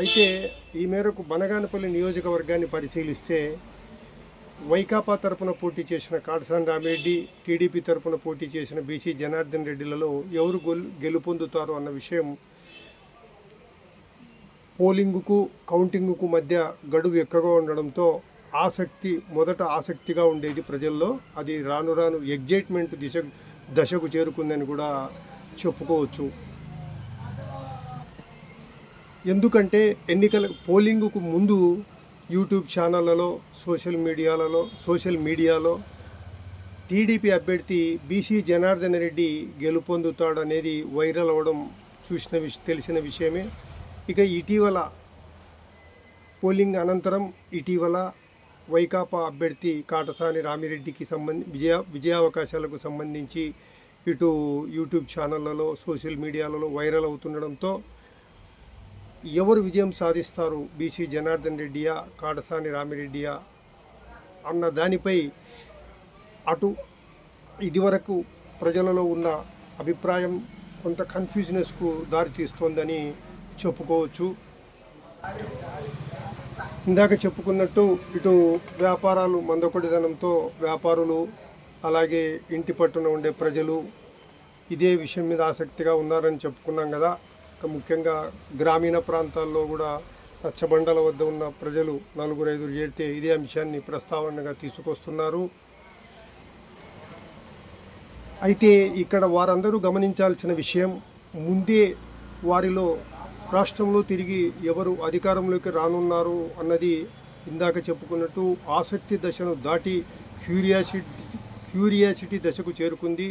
అయితే ఈ మేరకు బనగానపల్లి నియోజకవర్గాన్ని పరిశీలిస్తే వైకాపా తరపున పోటీ చేసిన కాటసాని రామిరెడ్డి టీడీపీ తరపున పోటీ చేసిన బీసీ జనార్దన్ రెడ్డిలలో ఎవరు గెలు గెలుపొందుతారు అన్న విషయం పోలింగుకు కౌంటింగుకు మధ్య గడువు ఎక్కువగా ఉండడంతో ఆసక్తి మొదట ఆసక్తిగా ఉండేది ప్రజల్లో. అది రాను రాను ఎగ్జైట్మెంట్ దిశ దశకు చేరుకుందని కూడా చెప్పుకోవచ్చు. ఎందుకంటే ఎన్నికల పోలింగుకు ముందు యూట్యూబ్ ఛానళ్ళలో సోషల్ మీడియాలలో సోషల్ మీడియాలో టీడీపీ అభ్యర్థి బీసీ జనార్దన్ రెడ్డి గెలుపొందుతాడనేది వైరల్ అవ్వడం చూసిన విష తెలిసిన విషయమే. ఇక ఇటీవల పోలింగ్ అనంతరం ఇటీవల వైకాపా అభ్యర్థి కాటసాని రామిరెడ్డికి సంబంధి విజయ విజయావకాశాలకు సంబంధించి ఇటు యూట్యూబ్ ఛానళ్ళలో సోషల్ మీడియాలలో వైరల్ అవుతుండడంతో ఎవరు విజయం సాధిస్తారు? బీసీ జనార్దన్ రెడ్డియా కాటసాని రామిరెడ్డియా అన్న దానిపై అటు ఇదివరకు ప్రజలలో ఉన్న అభిప్రాయం కొంత కన్ఫ్యూజనెస్కు దారితీస్తోందని చెప్పుకోవచ్చు. ఇందాక చెప్పుకున్నట్టు ఇటు వ్యాపారాలు మందకొడిదనంతో వ్యాపారులు అలాగే ఇంటి పట్టున ఉండే ప్రజలు ఇదే విషయం మీద ఆసక్తిగా ఉన్నారని చెప్పుకున్నాం కదా. ముఖ్యంగా గ్రామీణ ప్రాంతాల్లో కూడా రచ్చబండల వద్ద ఉన్న ప్రజలు నలుగురు ఐదుగురు చేరితే ఇదే అంశాన్ని ప్రస్తావనగా తీసుకొస్తున్నారు. అయితే ఇక్కడ వారందరూ గమనించాల్సిన విషయం ముందే వారిలో రాష్ట్రంలో తిరిగి ఎవరు అధికారంలోకి రానున్నారు అన్నది ఇందాక చెప్పుకున్నట్టు ఆసక్తి దశను దాటి క్యూరియాసిటీ క్యూరియాసిటీ దశకు చేరుకుంది.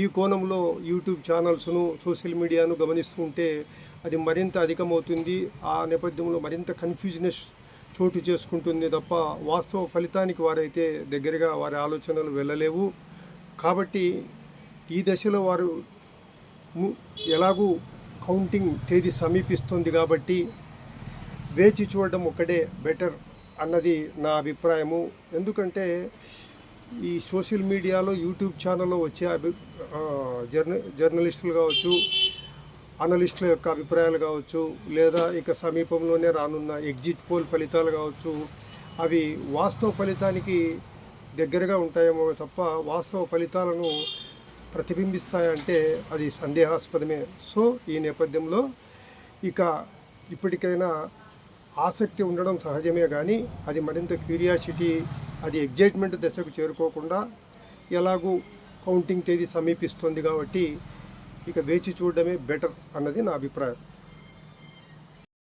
ఈ కోణంలో యూట్యూబ్ ఛానల్స్ను సోషల్ మీడియాను గమనిస్తూ ఉంటే అది మరింత అధికమవుతుంది. ఆ నేపథ్యంలో మరింత కన్ఫ్యూజనెస్ చోటు చేసుకుంటుంది తప్ప వాస్తవ ఫలితానికి వారైతే దగ్గరగా వారి ఆలోచనలు వెళ్ళలేవు. కాబట్టి ఈ దశలో వారు ఎలాగూ కౌంటింగ్ తేదీ సమీపిస్తుంది కాబట్టి వేచి చూడడం ఒక్కడే బెటర్ అన్నది నా అభిప్రాయము. ఎందుకంటే ఈ సోషల్ మీడియాలో యూట్యూబ్ ఛానల్లో వచ్చే అభి జర్న జర్నలిస్టులు కావచ్చు అనలిస్టుల యొక్క అభిప్రాయాలు కావచ్చు లేదా ఇక సమీపంలోనే రానున్న ఎగ్జిట్ పోల్ ఫలితాలు కావచ్చు అవి వాస్తవ ఫలితానికి దగ్గరగా ఉంటాయేమో తప్ప వాస్తవ ఫలితాలను ప్రతిబింబిస్తాయంటే అది సందేహాస్పదమే. సో ఈ నేపథ్యంలో ఇక ఇప్పటికైనా ఆసక్తి ఉండడం సహజమే కానీ అది మరింత క్యూరియాసిటీ అది ఎగ్జైట్మెంట్ దశకు చేరుకోకుండా ఎలాగూ కౌంటింగ్ తేదీ సమీపిస్తుంది కాబట్టి ఇక వేచి చూడడమే బెటర్ అన్నది నా అభిప్రాయం.